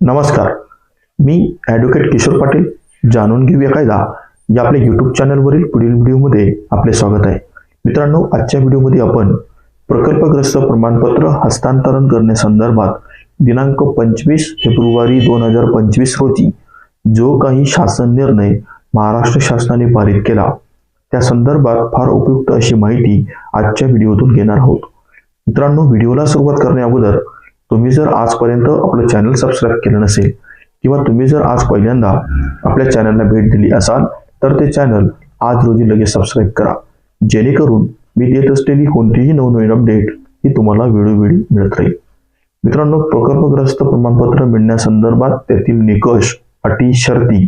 नमस्कार. मी ॲडव्होकेट किशोर पाटील. जाणून घेऊया कायदा. या आपल्या यूट्यूब चॅनलवरील पुढील व्हिडिओमध्ये आपले स्वागत आहे. मित्रांनो आजच्या व्हिडिओमध्ये आपण प्रकल्पग्रस्त प्रमाणपत्र हस्तांतरण करण्यासंदर्भात दिनांक पंचवीस फेब्रुवारी दोन हजार पंचवीस रोजी जो काही शासन निर्णय महाराष्ट्र शासनाने पारित केला त्या संदर्भात फार उपयुक्त अशी माहिती आजच्या व्हिडिओतून घेणार आहोत. मित्रांनो व्हिडिओला सुरुवात करण्या अगोदर तुम्ही जर आजपर्यंत आपलं चॅनल सबस्क्राईब केलं नसेल किंवा तुम्ही जर आज पहिल्यांदा आपल्या चॅनलला भेट दिली असाल तर ते चॅनल आज रोजी लगेच सबस्क्राईब करा. जेणेकरून मी देत असलेली कोणतीही नवनवीन अपडेट ही तुम्हाला वेळोवेळी मिळत राहील. मित्रांनो प्रकल्पग्रस्त प्रमाणपत्र मिळण्यासंदर्भात त्यातील निकष अटी शर्ती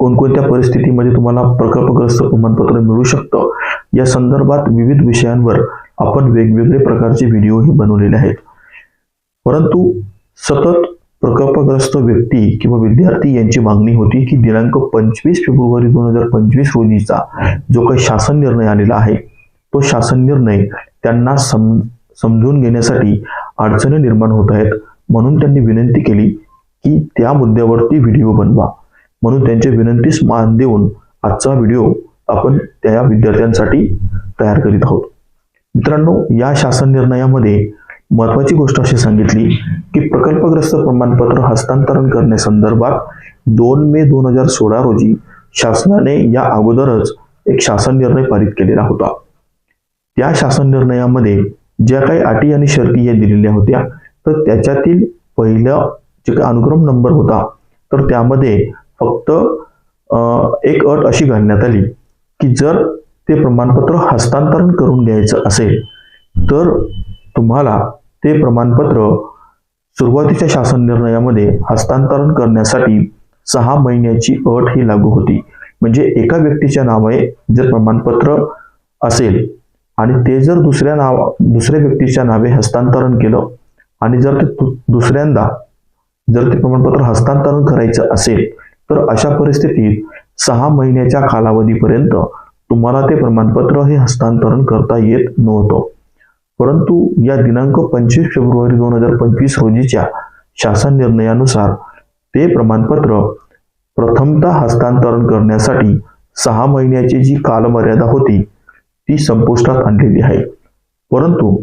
कोणकोणत्या परिस्थितीमध्ये तुम्हाला प्रकल्पग्रस्त प्रमाणपत्र मिळू शकतं या संदर्भात विविध विषयांवर आपण वेगवेगळे प्रकारचे व्हिडिओही बनवलेले आहेत. परंतु सतत प्रकल्पग्रस्त व्यक्ती किंवा विद्यार्थी यांची मागणी होती की दिनांक पंचवीस फेब्रुवारी दोन हजार पंचवीस रोजीचा जो काही शासन निर्णय आलेला आहे तो शासन निर्णय त्यांना सम समजून घेण्यासाठी अडचणी निर्माण होत आहेत. म्हणून त्यांनी विनंती केली की त्या मुद्द्यावरती व्हिडिओ बनवा. म्हणून त्यांच्या विनंतीस मान देऊन आजचा व्हिडिओ आपण त्या विद्यार्थ्यांसाठी तयार करीत आहोत. मित्रांनो या शासन निर्णयामध्ये महत्वाची गोष्ट अशी सांगितली की प्रकल्पग्रस्त प्रमाणपत्र हस्तांतरण करण्यासंदर्भात दोन मे दोन हजार सोळा रोजी शासनाने या अगोदरच एक शासन निर्णय पारित केलेला होता. त्या शासन निर्णयामध्ये ज्या काही अटी आणि शर्ती या दिलेल्या होत्या तर त्याच्यातील पहिला जे काही अनुक्रम नंबर होता तर त्यामध्ये फक्त एक अट अशी घालण्यात आली की जर ते प्रमाणपत्र हस्तांतरण करून घ्यायचं असेल तर तुम्हाला ते प्रमाणपत्र सुरुवातीच्या शासन निर्णयामध्ये हस्तांतरण करण्यासाठी सहा महिन्याची अट ही लागू होती. म्हणजे एका व्यक्तीच्या नावे जर प्रमाणपत्र असेल आणि ते जर दुसऱ्या नाव दुसऱ्या व्यक्तीच्या नावे हस्तांतरण केलं आणि जर ते दुसऱ्यांदा जर ते प्रमाणपत्र हस्तांतरण करायचं असेल तर अशा परिस्थितीत सहा महिन्याच्या कालावधीपर्यंत तुम्हाला ते प्रमाणपत्र हे हस्तांतरण करता येत नव्हतं. परंतु या दिनांक पंचवीस फेब्रुवारी दोन हजार पंचवीस रोजीच्या शासन निर्णयानुसार ते प्रमाणपत्र प्रथमतः हस्तांतरण करण्यासाठी सहा महिन्याची जी कालमर्यादा होती ती संपुष्टात आणलेली आहे. परंतु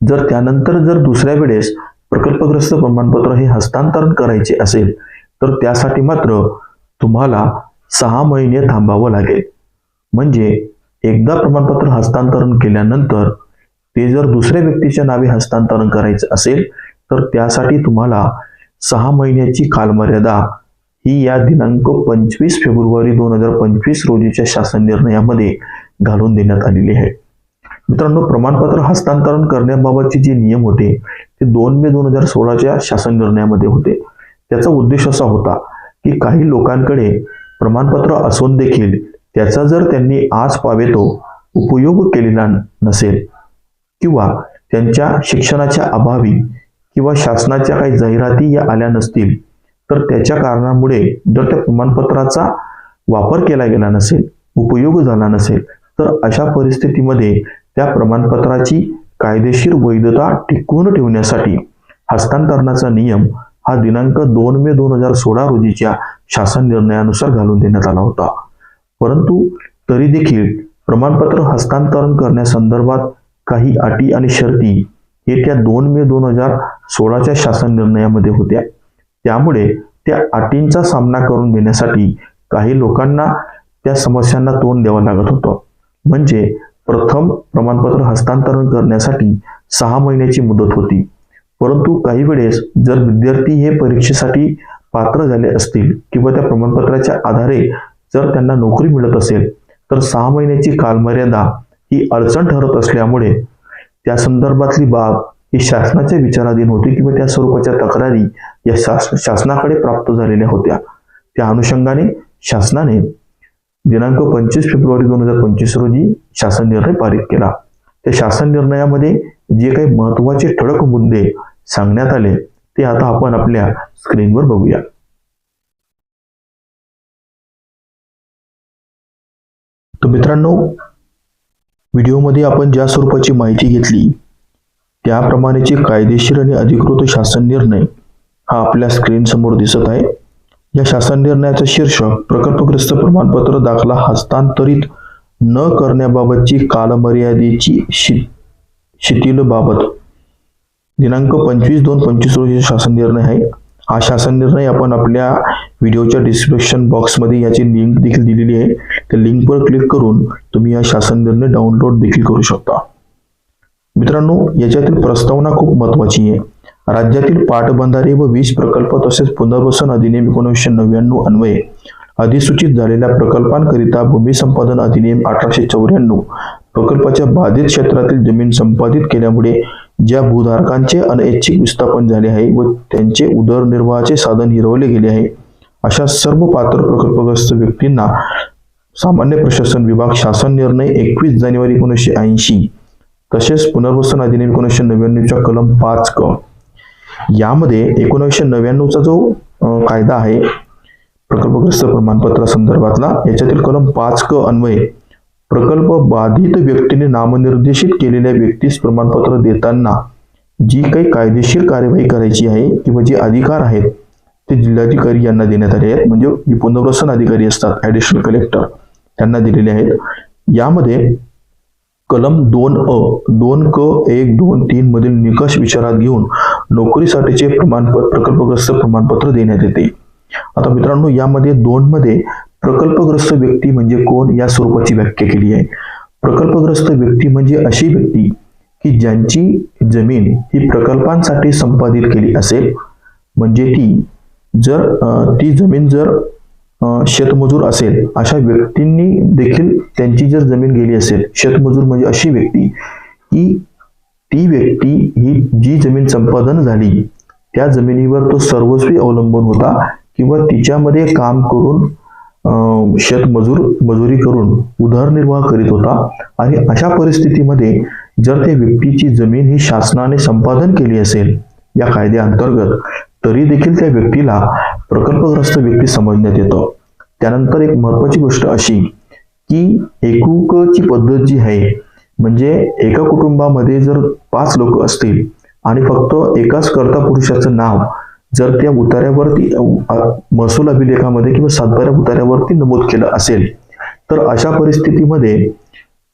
जर त्यानंतर जर दुसऱ्या वेळेस प्रकल्पग्रस्त प्रमाणपत्र हे हस्तांतरण करायचे असेल तर त्यासाठी मात्र तुम्हाला सहा महिने थांबावं लागेल. म्हणजे एकदा प्रमाणपत्र हस्तांतरण केल्यानंतर ते जर दुसऱ्या व्यक्तीच्या नावे हस्तांतरण करायचं असेल तर त्यासाठी तुम्हाला सहा महिन्याची कालमर्यादा ही या दिनांक पंचवीस फेब्रुवारी दोन हजार पंचवीस रोजीच्या शासन निर्णयामध्ये घालून देण्यात आलेली आहे. मित्रांनो प्रमाणपत्र हस्तांतरण करण्याबाबतचे जे नियम होते ते दोन मे दोन हजार सोळाच्या शासन निर्णयामध्ये होते. त्याचा उद्देश असा होता की काही लोकांकडे प्रमाणपत्र असून देखील त्याचा जर त्यांनी आज पावेतो उपयोग केलेला नसेल किंवा त्यांच्या शिक्षणाच्या अभावी किंवा शासनाच्या काही जाहिराती या आल्या नसतील तर त्याच्या कारणामुळे जर त्या प्रमाणपत्राचा वापर केला गेला नसेल उपयोग झाला नसेल तर अशा परिस्थितीमध्ये त्या प्रमाणपत्राची कायदेशीर वैधता टिकवून ठेवण्यासाठी हस्तांतरणाचा नियम हा दिनांक दोन मे दोन हजार सोळा रोजीच्या शासन निर्णयानुसार घालून देण्यात आला होता. परंतु तरी देखील प्रमाणपत्र हस्तांतरण करण्यासंदर्भात काही अटी आणि शर्ती येत्या दोन मे दोन हजार सोळाच्या शासन निर्णयामध्ये होत्या. त्यामुळे त्या अटींचा सामना करून घेण्यासाठी काही लोकांना त्या समस्यांना तोंड द्यावं लागत होतं. म्हणजे प्रथम प्रमाणपत्र हस्तांतरण करण्यासाठी सहा महिन्याची मुदत होती. परंतु काही वेळेस जर विद्यार्थी हे परीक्षेसाठी पात्र झाले असतील किंवा त्या प्रमाणपत्राच्या आधारे जर त्यांना नोकरी मिळत असेल तर सहा महिन्याची कालमर्यादा ही अडचण ठरत असल्यामुळे त्या संदर्भातली बाब ही शासनाच्या विचाराधीन होती किंवा त्या स्वरूपाच्या तक्रारी या शास शासनाकडे प्राप्त झालेल्या होत्या. त्या अनुषंगाने शासनाने दिनांक पंचवीस फेब्रुवारी दोन हजार पंचवीस रोजी शासन निर्णय पारित केला. त्या शासन निर्णयामध्ये जे काही महत्त्वाचे ठळक मुद्दे सांगण्यात आले ते आता आपण आपल्या स्क्रीनवर बघूया. तर मित्रांनो व्हिडिओमध्ये आपण ज्या स्वरूपाची माहिती घेतली त्याप्रमाणेचे कायदेशीर आणि अधिकृत शासन निर्णय हा आपल्या स्क्रीनसमोर दिसत आहे. या शासन निर्णयाचं शीर्षक प्रकल्पग्रस्त प्रमाणपत्र दाखला हस्तांतरित न करण्याबाबतची कालमर्यादेची शि शिथिलबाबत दिनांक पंचवीस दोन पंचवीस रोजी शासन निर्णय आहे. हा शासन निर्णय आपण आपल्या व्हिडिओच्या डिस्क्रिप्शन बॉक्समध्ये याची लिंक देखील दिलेली आहे. त्या लिंकवर क्लिक करून तुम्ही हा शासन निर्णय डाउनलोड देखील करू शकता. मित्रांनो याच्यातील प्रस्तावना खूप महत्वाची आहे. राज्यातील पाटबंधारे व वीज प्रकल्प तसेच पुनर्वसन अधिनियम एकोणीसशे नव्याण्णव अन्वये अधिसूचित झालेल्या प्रकल्पांकरिता भूमी संपादन अधिनियम अठराशे चौऱ्याण्णव प्रकल्पाच्या बाधित क्षेत्रातील जमीन संपादित केल्यामुळे ज्या भूधारकांचे अनैच्छिक विस्थापन झाले आहे व त्यांचे उदरनिर्वाहाचे साधन हिरवले गेले आहे अशा सर्व पात्र प्रकल्पग्रस्त व्यक्तींना सामान्य प्रशासन विभाग शासन निर्णय एकवीस जानेवारी एकोणीसशे ऐंशी तसेच पुनर्वसन अधिनियम एकोणीसशे नव्याण्णवच्या कलम पाच क. यामध्ये एकोणीसशे नव्याण्णवचा जो कायदा आहे प्रकल्पग्रस्त प्रमाणपत्रा संदर्भातला याच्यातील कलम पाच क अन्वये प्रकल्प बाधित व्यक्तीने नामनिर्देशित केलेल्या व्यक्तीस प्रमाणपत्र देताना जी काही कायदेशीर कार्यवाही करायची आहे किंवा जे अधिकार आहेत ते जिल्हाधिकारी यांना देण्यात आले आहेत. म्हणजे जे पुनर्वसन अधिकारी असतात ॲडिशनल कलेक्टर त्यांना दिलेले आहेत. यामध्ये कलम दोन अ दोन क एक दोन तीन मधील निकष विचारात घेऊन नोकरीसाठीचे प्रमाणपत्र प्रकल्पग्रस्त प्रमाणपत्र देण्यात येते. आता मित्रांनो यामध्ये दोन मध्ये प्रकल्पग्रस्त व्यक्ती म्हणजे कोण या स्वरूपाची व्याख्या केली आहे. प्रकल्पग्रस्त व्यक्ती म्हणजे अशी व्यक्ती की ज्यांची जमीन ही प्रकल्पांसाठी संपादित केली असेल. म्हणजे ती जर ती जमीन जर शेतमजूर असेल अशा व्यक्तींनी देखील त्यांची जर जमीन गेली असेल शेतमजूर म्हणजे अशी व्यक्ती की ती व्यक्ती ही जी जमीन संपादन झाली त्या जमिनीवर तो सर्वस्वी अवलंबून होता किंवा तिच्यामध्ये काम करून शेतमजूर मजुरी करून उदरनिर्वाह करीत होता. आणि अशा परिस्थितीमध्ये जर त्या व्यक्तीची जमीन ही शासनाने संपादन केली असेल या कायद्याअंतर्गत तरी देखील त्या व्यक्तीला प्रकल्पग्रस्त व्यक्ती समजण्यात येतं. त्यानंतर एक महत्वाची गोष्ट अशी की एकूकची पद्धत जी आहे म्हणजे एका कुटुंबामध्ये जर पाच लोक असतील आणि फक्त एकाच कर्ता पुरुषाचं नाव जर त्या उतार्यावरती महसूल अभिलेखामध्ये किंवा सातबाऱ्या उतार्यावरती नमूद केलं असेल तर अशा परिस्थितीमध्ये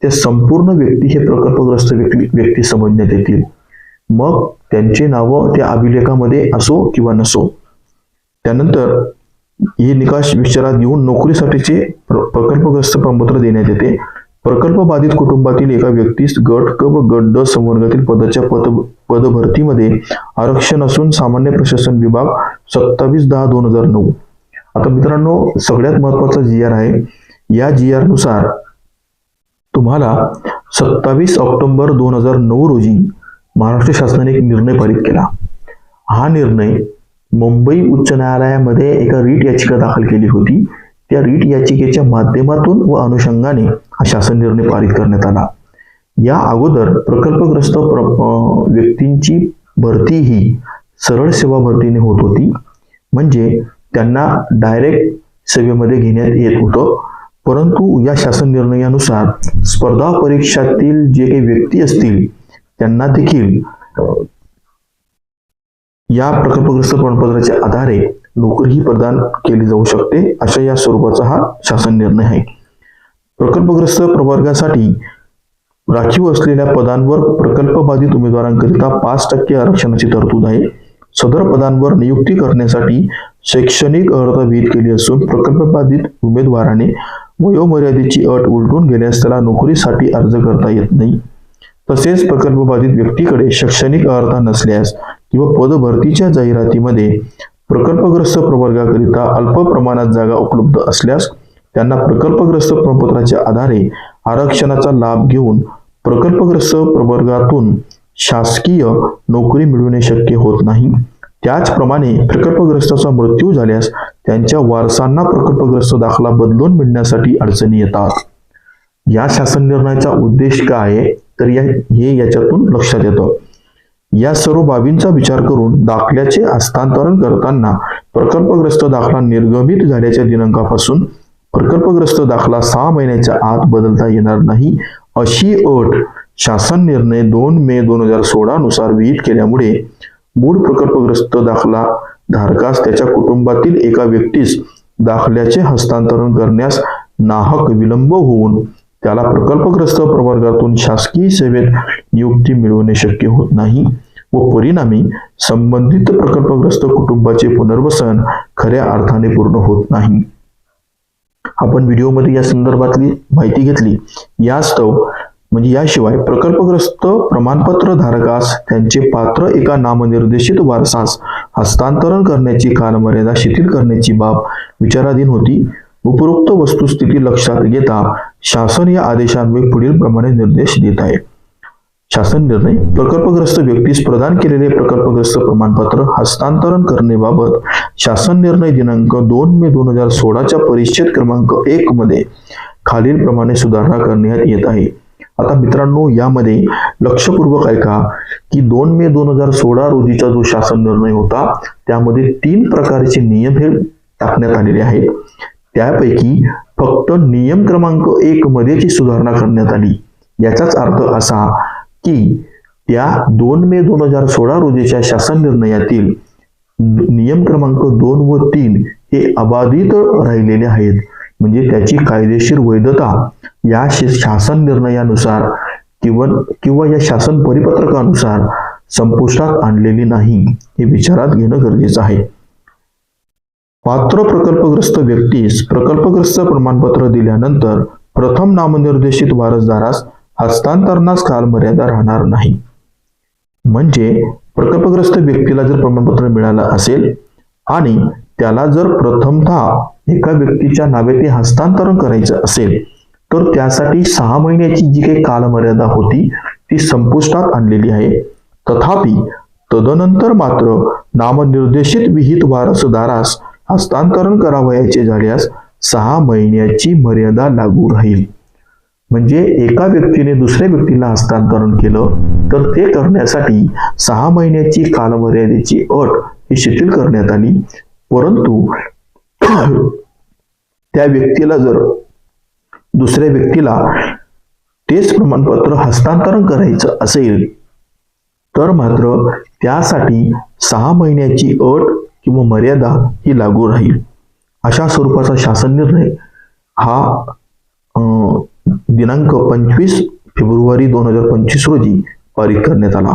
ते संपूर्ण व्यक्ती हे प्रकल्पग्रस्त व्यक्ती व्यक्ती समजण्यात येतील. मग त्यांची नावं त्या अभिलेखामध्ये असो किंवा नसो. त्यानंतर हे निकाष विचारात घेऊन नोकरीसाठीचे प्र- प्रकल्पग्रस्त प्रमाणपत्र देण्यात येते. प्रकल्प बाधित कुटुंबातील एका व्यक्तीस गट क व गट ड संवर्गातील पदाच्या पद पदभरतीमध्ये आरक्षण असून सामान्य प्रशासन विभाग सत्तावीस दहा दोन हजार नऊ. आता मित्रांनो सगळ्यात महत्त्वाचा जी आर आहे. या जी आरनुसार तुम्हाला सत्तावीस ऑक्टोबर दोन हजार नऊ रोजी महाराष्ट्र शासनाने एक निर्णय पारित केला. हा निर्णय मुंबई उच्च न्यायालयामध्ये एका रीट याचिका दाखल केली होती. त्या रीट याचिकेच्या माध्यमातून व अनुषंगाने हा शासन निर्णय पारित करण्यात आला. या अगोदर प्रकल्पग्रस्त प्र व्यक्तींची भरती ही सरळ सेवा भरतीने होत होती. म्हणजे त्यांना डायरेक्ट सेवेमध्ये घेण्यात येत होतं. परंतु या शासन निर्णयानुसार स्पर्धा परीक्षातील जे काही व्यक्ती असतील त्यांना देखील या प्रकल्पग्रस्त प्रमाणपत्राच्या आधारे नोकरीही प्रदान केली जाऊ शकते अशा या स्वरूपाचा हा शासन निर्णय आहे. प्रकल्पग्रस्त प्रवर्गासाठी राखीव असलेल्या पदांवर प्रकल्प बाधित उमेदवारांकरिता पाच टक्के आरक्षणाची तरतूद आहे. सदर पदांवर नियुक्ती करण्यासाठी शैक्षणिक अर्हता विहित केली असून प्रकल्प बाधित उमेदवाराने वयोमर्यादेची अट उलटून गेल्यास त्याला नोकरीसाठी अर्ज करता येत नाही. तसेच प्रकल्प बाधित व्यक्तीकडे शैक्षणिक अर्हता नसल्यास किंवा पदभरतीच्या जाहिरातीमध्ये प्रकल्पग्रस्त प्रवर्गाकरिता अल्प प्रमाणात जागा उपलब्ध असल्यास त्यांना प्रकल्पग्रस्त प्रपत्राच्या आधारे आरक्षणाचा लाभ घेऊन प्रकल्पग्रस्त प्रवर्गातून शासकीय नोकरी मिळवणे शक्य होत नाही. त्याचप्रमाणे प्रकल्पग्रस्ताचा मृत्यू झाल्यास त्यांच्या वारसांना प्रकल्पग्रस्त दाखला बदलून मिळण्यासाठी अडचणी येतात. या शासन निर्णयाचा उद्देश काय आहे? तर या हे याच्यातून लक्षात येतं. या सर्व बाबींचा विचार करून दाखल्याचे हस्तांतरण करताना प्रकल्पग्रस्त दाखला निर्गमित झाल्याच्या दिनांकापासून प्रकल्पग्रस्त दाखला सहा महिन्याच्या आत बदलता येणार नाही अशी अट शासन निर्णय दोन मे दोन हजार सोळा नुसार विहित केल्यामुळे मूळ प्रकल्पग्रस्त दाखला धारकास त्याच्या कुटुंबातील एका व्यक्तीस दाखल्याचे हस्तांतरण करण्यास नाहक विलंब होऊन त्याला प्रकल्पग्रस्त प्रवर्गातून शासकीय सेवेत नियुक्ती मिळवणे शक्य होत नाही व परिणामी संबंधित प्रकल्पग्रस्त कुटुंबाचे पुनर्वसन खऱ्या अर्थाने पूर्ण होत नाही. आपण व्हिडिओमध्ये या संदर्भातली माहिती घेतली. यास्तव म्हणजे याशिवाय प्रकल्पग्रस्त प्रमाणपत्र धारकास त्यांचे पात्र एका नामनिर्देशित वारसास हस्तांतरण करण्याची कालमर्यादा शिथिल करण्याची बाब विचाराधीन होती. उपरोक्त वस्तुस्थिती लक्षात घेता शासन या आदेशान्वये पुढील प्रमाणे निर्देश देत आहे. शासन निर्णय प्रकल्पग्रस्त व्यक्तीस प्रदान केलेले प्रकल्पग्रस्त प्रमाणपत्र हस्तांतरण करण्याबाबत शासन निर्णय दिनांक दोन मे दोन हजार सोळाच्या परिच्छेद क्रमांक एक मध्ये खालील प्रमाणे सुधारणा करण्यात येत आहे. आता मित्रांनो यामध्ये लक्षपूर्वक ऐका की दोन मे दोन हजार सोळा रोजीचा जो शासन निर्णय होता त्यामध्ये तीन प्रकारचे नियम हे टाकण्यात आलेले आहेत. त्यापैकी फक्त नियम क्रमांक एक मध्येची सुधारणा करण्यात आली. याचाच अर्थ असा की त्या दोन मे दोन हजार सोळा रोजीच्या शासन निर्णयातील नियम क्रमांक दोन व तीन हे अबाधित राहिलेले आहेत. म्हणजे त्याची कायदेशीर वैधता या शि- शासन निर्णयानुसार किंवा किंवा या शासन परिपत्रकानुसार संपुष्टात आणलेली नाही हे विचारात घेणं गरजेचं आहे. पात्र प्रकल्पग्रस्त व्यक्तीस प्रकल्पग्रस्त प्रमाणपत्र दिल्यानंतर प्रथम नामनिर्देशित वारसदारास हस्तांतरणास कालमर्यादा राहणार नाही. म्हणजे प्रकल्पग्रस्त व्यक्तीला जर प्रमाणपत्र मिळालं असेल आणि त्याला जर प्रथमतः एका व्यक्तीच्या नावे ते हस्तांतरण करायचं असेल तर त्यासाठी सहा महिन्याची जी काही कालमर्यादा होती ती संपुष्टात आणलेली आहे. तथापि तदनंतर मात्र नामनिर्देशित विहित वारसदारास हस्तांतरण करावयाचे झाल्यास सहा महिन्याची मर्यादा लागू राहील. म्हणजे एका व्यक्तीने दुसऱ्या व्यक्तीला हस्तांतरण केलं तर ते करण्यासाठी सहा महिन्याची कालमर्यादेची अट ही शिथिल करण्यात आली. परंतु त्या व्यक्तीला जर दुसऱ्या व्यक्तीला तेच प्रमाणपत्र हस्तांतरण करायचं असेल तर मात्र त्यासाठी सहा महिन्याची अट किंवा मर्यादा ही लागू राहील. अशा स्वरूपाचा शासन निर्णय हा अं, दिनांक पंचवीस फेब्रुवारी दोन हजार पंचवीस रोजी पारित करण्यात आला.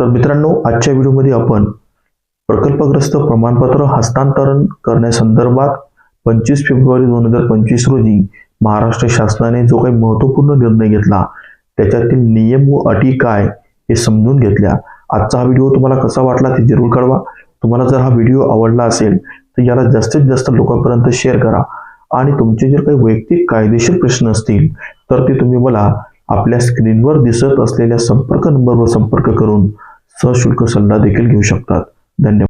तर मित्रांनो आजच्या व्हिडिओमध्ये आपण प्रकल्पग्रस्त प्रमाणपत्र हस्तांतरण करण्यासंदर्भात पंचवीस फेब्रुवारी दोन हजार पंचवीस रोजी महाराष्ट्र शासनाने जो काही महत्त्वपूर्ण निर्णय घेतला त्याच्यातील नियम व अटी काय हे समजून घेतल्या. आजचा हा व्हिडिओ तुम्हाला कसा वाटला ते जरूर कळवा. तुम्हाला जर हा व्हिडिओ आवडला असेल तर याला जास्तीत जास्त लोकांपर्यंत शेअर करा. आणि तुमचे जर काही वैयक्तिक कायदेशीर प्रश्न असतील तर ते तुम्ही मला आपल्या स्क्रीनवर दिसत असलेल्या संपर्क नंबरवर संपर्क करून सशुल्क सल्ला देखील घेऊ शकतात. धन्यवाद.